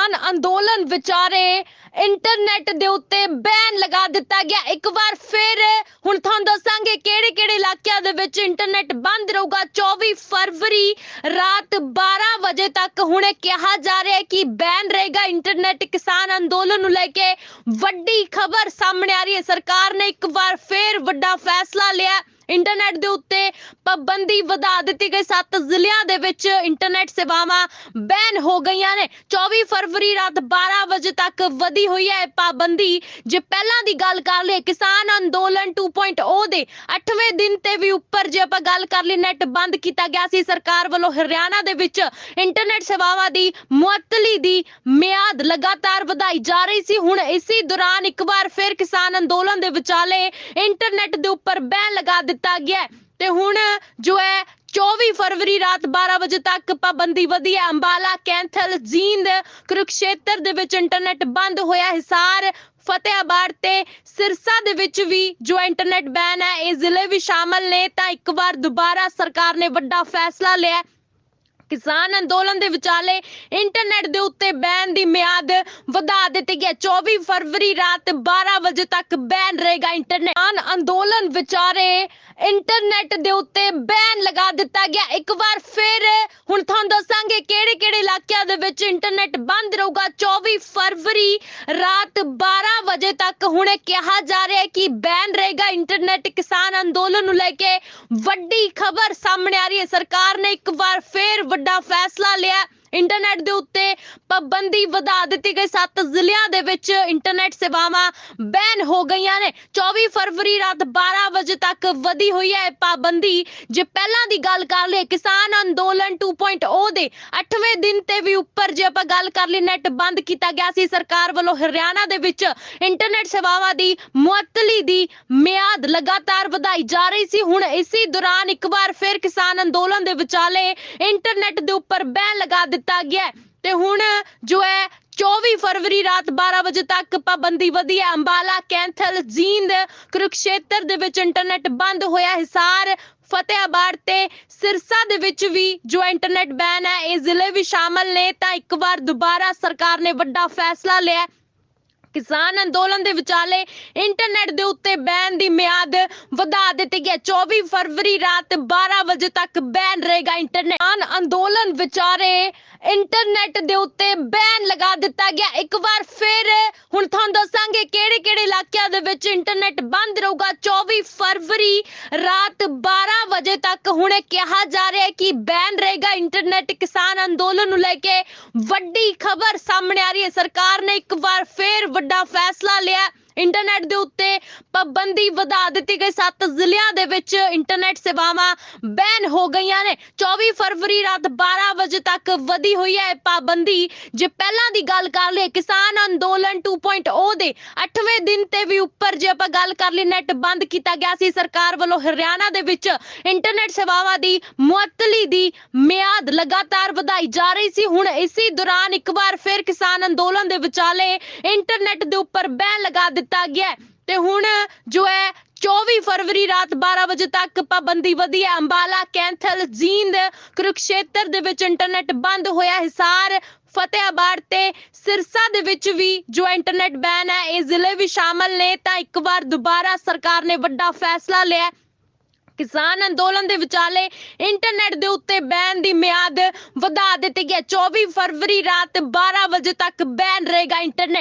ਕਿਸਾਨ ਅੰਦੋਲਨ ਵਿਚਾਰੇ ਇੰਟਰਨੈਟ ਦੇ ਉੱਤੇ ਬੈਨ ਲਗਾ ਦਿੱਤਾ ਗਿਆ। ਇੱਕ ਵਾਰ ਫਿਰ ਹੁਣ ਤੁਹਾਨੂੰ ਦੱਸਾਂਗੇ ਕਿਹੜੇ ਕਿਹੜੇ ਇਲਾਕਿਆਂ ਦੇ ਵਿੱਚ ਇੰਟਰਨੈਟ ਬੰਦ ਰਹੂਗਾ। 24 ਫਰਵਰੀ ਰਾਤ 12 ਵਜੇ ਤੱਕ ਹੁਣ ਕਿਹਾ ਜਾ ਰਿਹਾ ਹੈ ਕਿ ਬੈਨ ਰਹੇਗਾ ਇੰਟਰਨੈਟ ਕਿਸਾਨ ਅੰਦੋਲਨ ਨੂੰ ਲੈ ਕੇ। ਵੱਡੀ ਖਬਰ ਸਾਹਮਣੇ ਆ ਰਹੀ ਹੈ। ਸਰਕਾਰ ਨੇ ਇੱਕ ਵਾਰ ਫਿਰ ਵੱਡਾ ਫੈਸਲਾ ਲਿਆ। ਇੰਟਰਨੈਟ ਦੇ ਉੱਤੇ ਪਾਬੰਦੀ ਵਧਾ ਦਿੱਤੀ ਗਈ। ਸੱਤ ਜ਼ਿਲ੍ਹਿਆਂ ਦੇ ਵਿੱਚ ਇੰਟਰਨੈਟ ਸੇਵਾਵਾਂ ਬੈਨ ਹੋ ਗਈਆਂ ਨੇ। 24 ਫਰਵਰੀ ਰਾਤ 12 ਵਜੇ ਤੱਕ ਵਧੀ ਹੋਈ ਹੈ ਪਾਬੰਦੀ। ਜੇ ਪਹਿਲਾਂ ਦੀ ਗੱਲ ਕਰ ਲਈਏ, ਕਿਸਾਨ ਅੰਦੋਲਨ 2.0 ਦੇ 8ਵੇਂ ਦਿਨ ਤੇ ਵੀ ਉੱਪਰ ਜੇ ਆਪਾਂ ਗੱਲ ਕਰ ਲਈ ਨੈਟ ਬੰਦ ਕੀਤਾ ਗਿਆ ਸੀ। ਸਰਕਾਰ ਵੱਲੋਂ ਹਰਿਆਣਾ ਦੇ ਵਿੱਚ ਇੰਟਰਨੈਟ ਸੇਵਾਵਾਂ ਦੀ ਮੁਅੱਤਲੀ ਦੀ ਮਿਆਦ ਲਗਾਤਾਰ ਵਧਾਈ ਜਾ ਰਹੀ ਸੀ। ਹੁਣ ਇਸੇ ਦੌਰਾਨ ਇੱਕ ਵਾਰ ਫਿਰ ਕਿਸਾਨ ਅੰਦੋਲਨ ਦੇ ਵਿਚਾਲੇ ਇੰਟਰਨੈਟ ਦੇ ਉੱਪਰ ਬੈਨ ਲਗਾ ਦਿੱਤਾ ਗਿਆ ਤੇ ਹੁਣ ਜੋ ਹੈ 24 ਫਰਵਰੀ ਰਾਤ 12 ਵਜੇ ਤੱਕ ਪਾਬੰਦੀ ਵਧੀ ਹੈ। ਅੰਬਾਲਾ, ਕੈਂਥਲ, ਜੀਂਦ ਕੁਰੂਕਸ਼ੇਤਰ ਦੇ ਵਿੱਚ ਇੰਟਰਨੈਟ ਬੰਦ ਹੋਇਆ ਹਿਸਾਰ ਫਤਿਆਬਾਦ ਤੇ ਸਿਰਸਾ ਦੇ ਵਿੱਚ ਵੀ ਜੋ ਇੰਟਰਨੈਟ ਬੈਨ ਹੈ। ਇਹ ਜ਼ਿਲ੍ਹੇ ਵੀ ਸ਼ਾਮਲ ਨੇ। ਤਾਂ ਇੱਕ ਵਾਰ ਦੁਬਾਰਾ ਸਰਕਾਰ ਨੇ ਵੱਡਾ ਫੈਸਲਾ ਲਿਆ ਕਿਸਾਨ ਅੰਦੋਲਨ ਦੇ ਵਿਚਾਲੇ ਇੰਟਰਨੈਟ ਦੇ ਉੱਤੇ ਬੈਨ ਦੀ ਮਿਆਦ ਦਿੱਤੀ ਗਈ 24 ਫਰਵਰੀ ਰਾਤ 12 ਵਜੇ ਤੱਕ ਬੈਨ ਰਹੇਗਾ ਇੰਟਰਨੈਟ ਅੰਦੋਲਨ ਵਿਚਾਰੇ ਇੰਟਰਨੈਟ ਦੇ ਉੱਤੇ ਬੈਨ ਲਗਾ ਦਿੱਤਾ ਗਿਆ। ਇੱਕ ਵਾਰ ਫਿਰ ਹੁਣ ਤੁਹਾਨੂੰ ਦੱਸਾਂਗੇ ਕਿਹੜੇ ਕਿਹੜੇ ਇਲਾਕਿਆਂ ਦੇ ਵਿੱਚ ਇੰਟਰਨੈਟ ਬੰਦ ਰਹੂਗਾ। 24 ਫਰਵਰੀ ਰਾਤ 12 ਵਜੇ ਤੱਕ ਹੁਣ ਕਿਹਾ ਜਾ ਰਿਹਾ ਹੈ ਕਿ ਬੈਨ ਰਹੇਗਾ ਇੰਟਰਨੈਟ ਕਿਸਾਨ ਅੰਦੋਲਨ ਨੂੰ ਲੈ ਕੇ ਵੱਡੀ ਖਬਰ ਸਾਹਮਣੇ ਆ ਰਹੀ ਹੈ। ਸਰਕਾਰ ਨੇ ਇੱਕ ਵਾਰ ਫਿਰ ਵੱਡਾ ਫੈਸਲਾ ਲਿਆ। ਇੰਟਰਨੈਟ ਦੇ ਉੱਤੇ ਪਾਬੰਦੀ ਵਧਾ ਦਿੱਤੀ ਗਈ। ਸੱਤ ਜ਼ਿਲ੍ਹਿਆਂ ਦੇ ਵਿੱਚ ਇੰਟਰਨੈਟ ਸੇਵਾਵਾਂ ਬੈਨ ਹੋ ਗਈਆਂ ਨੇ। 24 ਫਰਵਰੀ ਰਾਤ 12 ਵਜੇ ਤੱਕ ਵਧੀ ਹੋਈ ਹੈ ਪਾਬੰਦੀ। ਜੇ ਪਹਿਲਾਂ ਦੀ ਗੱਲ ਕਰ ਲਈਏ, ਕਿਸਾਨ ਅੰਦੋਲਨ 2.0 ਦੇ 8ਵੇਂ ਦਿਨ ਤੇ ਵੀ ਉੱਪਰ ਜੇ ਆਪਾਂ ਗੱਲ ਕਰ ਲਈ ਨੈਟ ਬੰਦ ਕੀਤਾ ਗਿਆ ਸੀ। ਸਰਕਾਰ ਵੱਲੋਂ ਹਰਿਆਣਾ ਦੇ ਵਿੱਚ ਇੰਟਰਨੈਟ ਸੇਵਾਵਾਂ ਦੀ ਮੁਅੱਤਲੀ ਦੀ ਮਿਆਦ ਲਗਾਤਾਰ ਵਧਾਈ ਜਾ ਰਹੀ ਸੀ। ਹੁਣ ਇਸੇ ਦੌਰਾਨ ਇੱਕ ਵਾਰ ਫਿਰ ਕਿਸਾਨ ਅੰਦੋਲਨ ਦੇ ਵਿਚਾਲੇ ਇੰਟਰਨੈਟ ਦੇ ਉੱਪਰ ਬੈਨ ਲਗਾ ਦਿੱਤਾ ਗਿਆ ਹੈ। ਤੇ ਹੁਣ ਜੋ ਹੈ 24 ਫਰਵਰੀ ਰਾਤ 12 ਵਜੇ ਤੱਕ ਪਾਬੰਦੀ ਵਧੀ ਹੈ। ਅੰਬਾਲਾ, ਕੈਂਥਲ, ਜੀਂਦ, ਕੁਰਕਸ਼ੇਤਰ ਦੇ ਵਿੱਚ ਇੰਟਰਨੈਟ ਬੰਦ ਹੋਇਆ ਹਿਸਾਰ ਫਤਿਆਬਾਦ ਤੇ ਸਿਰਸਾ ਦੇ ਵਿੱਚ ਵੀ ਜੋ ਇੰਟਰਨੈਟ ਬੈਨ ਹੈ, ਇਹ ਜ਼ਿਲ੍ਹੇ ਵੀ ਸ਼ਾਮਲ ਨੇ। ਤਾਂ ਇੱਕ ਵਾਰ ਦੁਬਾਰਾ ਸਰਕਾਰ ਨੇ ਵੱਡਾ ਫੈਸਲਾ ਲਿਆ ਕਿਸਾਨ ਅੰਦੋਲਨ ਦੇ ਵਿਚਾਲੇ ਇੰਟਰਨੈਟ ਦੇ ਉੱਤੇ ਬੈਨ ਦੀ ਮਿਆਦ ਵਧਾ ਦਿੱਤੀ ਗਈ ਹੈ। 24 ਫਰਵਰੀ ਰਾਤ 12 ਵਜੇ ਤੱਕ ਬੈਨ ਰਹੇਗਾ ਇੰਟਰਨੈਟ ਅੰਦੋਲਨ ਵਿਚਾਰੇ ਇੰਟਰਨੈਟ ਦੇ ਉੱਤੇ ਬੈਨ ਲਗਾ ਦਿੱਤਾ ਗਿਆ ਇੱਕ ਵਾਰ ਫਿਰ ਹੁਣ ਤੁਹਾਨੂੰ ਦੱਸਾਂਗੇ ਕਿਹੜੇ ਕਿਹੜੇ ਇਲਾਕਿਆਂ ਦੇ ਵਿੱਚ ਇੰਟਰਨੈਟ ਬੰਦ ਰਹੂਗਾ। 24 ਫਰਵਰੀ ਰਾਤ 12 ਵਜੇ ਤੱਕ ਹੁਣ ਇਹ ਕਿਹਾ ਜਾ ਰਿਹਾ ਹੈ ਕਿ ਬੈਨ ਰਹੇਗਾ ਇੰਟਰਨੈਟ ਕਿਸਾਨ ਅੰਦੋਲਨ ਨੂੰ ਲੈ ਕੇ ਵੱਡੀ ਖਬਰ ਸਾਹਮਣੇ ਆ ਰਹੀ ਹੈ। ਸਰਕਾਰ ਨੇ ਇੱਕ ਵਾਰ ਫੇਰ ਵੱਡਾ ਫੈਸਲਾ ਲਿਆ ਇੰਟਰਨੈਟ ਦੇ ਉੱਤੇ ਪਾਬੰਦੀ ਵਧਾ ਦਿੱਤੀ ਗਈ। ਸੱਤ ਜ਼ਿਲ੍ਹਿਆਂ ਦੇ ਵਿੱਚ ਇੰਟਰਨੈਟ ਸੇਵਾਵਾਂ ਬੈਨ ਹੋ ਗਈਆਂ ਨੇ। 24 ਫਰਵਰੀ ਰਾਤ 12 ਵਜੇ ਤੱਕ ਵਧੀ ਹੋਈ ਹੈ ਪਾਬੰਦੀ। ਜੇ ਪਹਿਲਾਂ ਦੀ ਗੱਲ ਕਰ ਲਈਏ, ਕਿਸਾਨ ਅੰਦੋਲਨ 2.0 ਦੇ 8ਵੇਂ ਦਿਨ ਤੇ ਵੀ ਉੱਪਰ ਜੇ ਆਪਾਂ ਗੱਲ ਕਰ ਲਈ ਨੈਟ ਬੰਦ ਕੀਤਾ ਗਿਆ ਸੀ। ਸਰਕਾਰ ਵੱਲੋਂ ਹਰਿਆਣਾ ਦੇ ਵਿੱਚ ਇੰਟਰਨੈਟ ਸੇਵਾਵਾਂ ਦੀ ਮੁਅੱਤਲੀ ਦੀ ਮਿਆਦ ਲਗਾਤਾਰ ਵਧਾਈ ਜਾ ਰਹੀ ਸੀ। ਹੁਣ ਇਸੇ ਦੌਰਾਨ ਇੱਕ ਵਾਰ ਫਿਰ ਕਿਸਾਨ ਅੰਦੋਲਨ ਦੇ ਵਿਚਾਲੇ ਇੰਟਰਨੈਟ ਦੇ ਉੱਪਰ ਬੈਨ ਲਗਾ ਦਿੱਤਾ ਗਿਆ ਤੇ ਹੁਣ ਜੋ ਹੈ 24 ਫਰਵਰੀ ਰਾਤ 12 ਵਜੇ ਤੱਕ ਪਾਬੰਦੀ ਵਧੀ ਹੈ। ਅੰਬਾਲਾ, ਕੈਂਥਲ, ਜੀਂਦ ਕੁਰੂਕਸ਼ੇਤਰ ਦੇ ਵਿੱਚ ਇੰਟਰਨੈਟ ਬੰਦ ਹੋਇਆ ਹਿਸਾਰ ਫਤਿਆਬਾਦ ਤੇ ਸਿਰਸਾ ਦੇ ਵਿੱਚ ਵੀ ਜੋ ਇੰਟਰਨੈਟ ਬੈਨ ਹੈ। ਇਹ ਜ਼ਿਲ੍ਹੇ ਵੀ ਸ਼ਾਮਲ ਨੇ। ਤਾਂ ਇੱਕ ਵਾਰ ਦੁਬਾਰਾ ਸਰਕਾਰ ਨੇ ਵੱਡਾ ਫੈਸਲਾ ਲਿਆ ਕਿਸਾਨ ਅੰਦੋਲਨ ਦੇ ਵਿਚਾਲੇ ਇੰਟਰਨੈਟ ਦੇ ਉੱਤੇ ਬੈਨ ਦੀ ਮਿਆਦ ਵਧਾ ਦਿੱਤੀ ਗਈ ਹੈ। 24 ਫਰਵਰੀ ਰਾਤ 12 ਵਜੇ ਤੱਕ ਬੈਨ ਰਹੇਗਾ ਇੰਟਰਨੈਟ